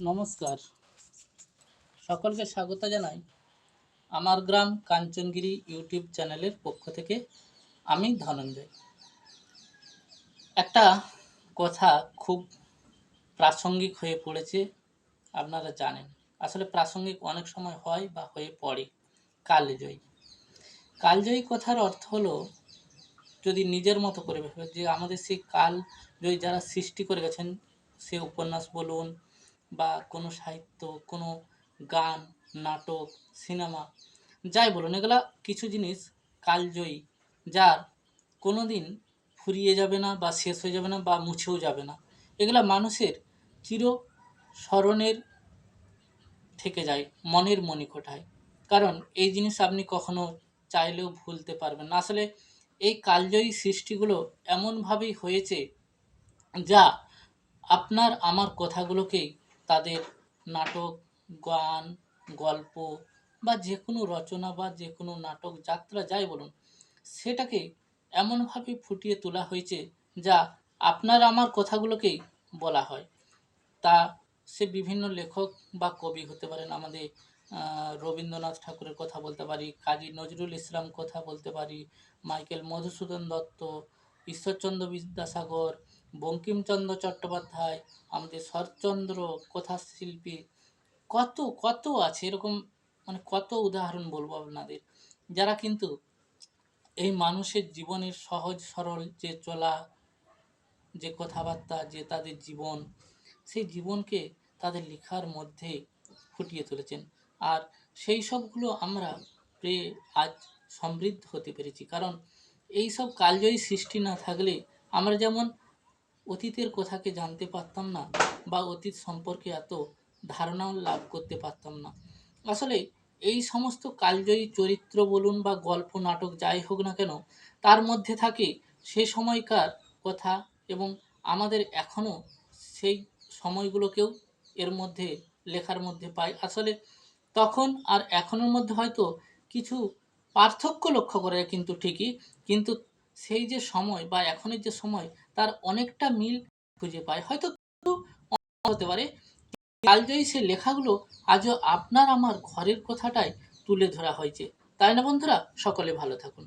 নমস্কার। সকলকে স্বাগত জানাই আমার গ্রাম কাঞ্চনগিরি ইউটিউব চ্যানেলের পক্ষ থেকে। আমি ধনঞ্জয়। একটা কথা খুব প্রাসঙ্গিক হয়ে পড়েছে, আপনারা জানেন। আসলে প্রাসঙ্গিক অনেক সময় হয় বা হয়ে পড়ে। কালজয়ী। কালজয়ী কথার অর্থ হলো, যদি নিজের মতো করে ভেবে যে আমাদের সেই কাল জয়ী যারা সৃষ্টি করে গেছেন, সে উপন্যাস বলুন বা কোনো সাহিত্য, কোনো গান, নাটক, সিনেমা, যাই বলুন, এগুলা কিছু জিনিস কালজয়ী, যার কোনো দিন ফুরিয়ে যাবে না বা শেষ হয়ে যাবে না বা মুছেও যাবে না। এগুলা মানুষের চির স্মরণের থেকে যায়, মনের মণিকোঠায় কারণ এই জিনিস আপনি কখনো চাইলেও ভুলতে পারবেন না। আসলে এই কালজয়ী সৃষ্টিগুলো এমনভাবেই হয়েছে, যা আপনার, আমার কথাগুলোকেই তাদের নাটক, গান, গল্প বা যে কোনো রচনা বা যে কোনো নাটক, যাত্রা যাই বলুন, সেটাকে এমনভাবে ফুটিয়ে তোলা হয়েছে যা আপনার আমার কথাগুলোকেই বলা হয়। তা সে বিভিন্ন লেখক বা কবি হতে পারেন, আমাদের রবীন্দ্রনাথ ঠাকুরের কথা বলতে পারি, কাজী নজরুল ইসলাম কথা বলতে পারি, মাইকেল মধুসূদন দত্ত, ঈশ্বরচন্দ্র বিদ্যাসাগর বঙ্কিমচন্দ্র চট্টোপাধ্যায়, আমাদের শরৎচন্দ্র কথাশিল্পী। কত কত আছে এরকম মানে কত উদাহরণ বলব আপনাদের, যারা কিন্তু এই মানুষের জীবনের সহজ সরল যে চলা, যে কথাবার্তা, যে তাদের জীবন, সেই জীবনকে তাদের লেখার মধ্যে ফুটিয়ে তুলেছেন। আর সেই সবগুলো আমরা পেয়ে আজ সমৃদ্ধ হতে পেরেছি। কারণ এই সব কালজয়ী সৃষ্টি না থাকলে আমরা যেমন অতীতের কথাকে জানতে পারতাম না বা অতীত সম্পর্কে এত ধারণাও লাভ করতে পারতাম না। আসলে এই সমস্ত কালজয়ী চরিত্র বলুন বা গল্প, নাটক যাই হোক না কেন, তার মধ্যে থাকে সে সময়কার কথা এবং আমাদের এখনও সেই সময়গুলোকেও এর মধ্যে, লেখার মধ্যে পাই। আসলে তখন আর এখনের মধ্যে হয়তো কিছু পার্থক্য লক্ষ্য করা যায় কিন্তু ঠিকই, কিন্তু সেই যে সময় বা এখনের যে সময়, তার অনেকটা মিল খুঁজে পায়। হয়তো হতে পারে। কালজয়ী সে লেখাগুলো আজও আপনার আমার ঘরের কথাটাই তুলে ধরা হয়েছে। তাই না বন্ধুরা? সকলে ভালো থাকুন।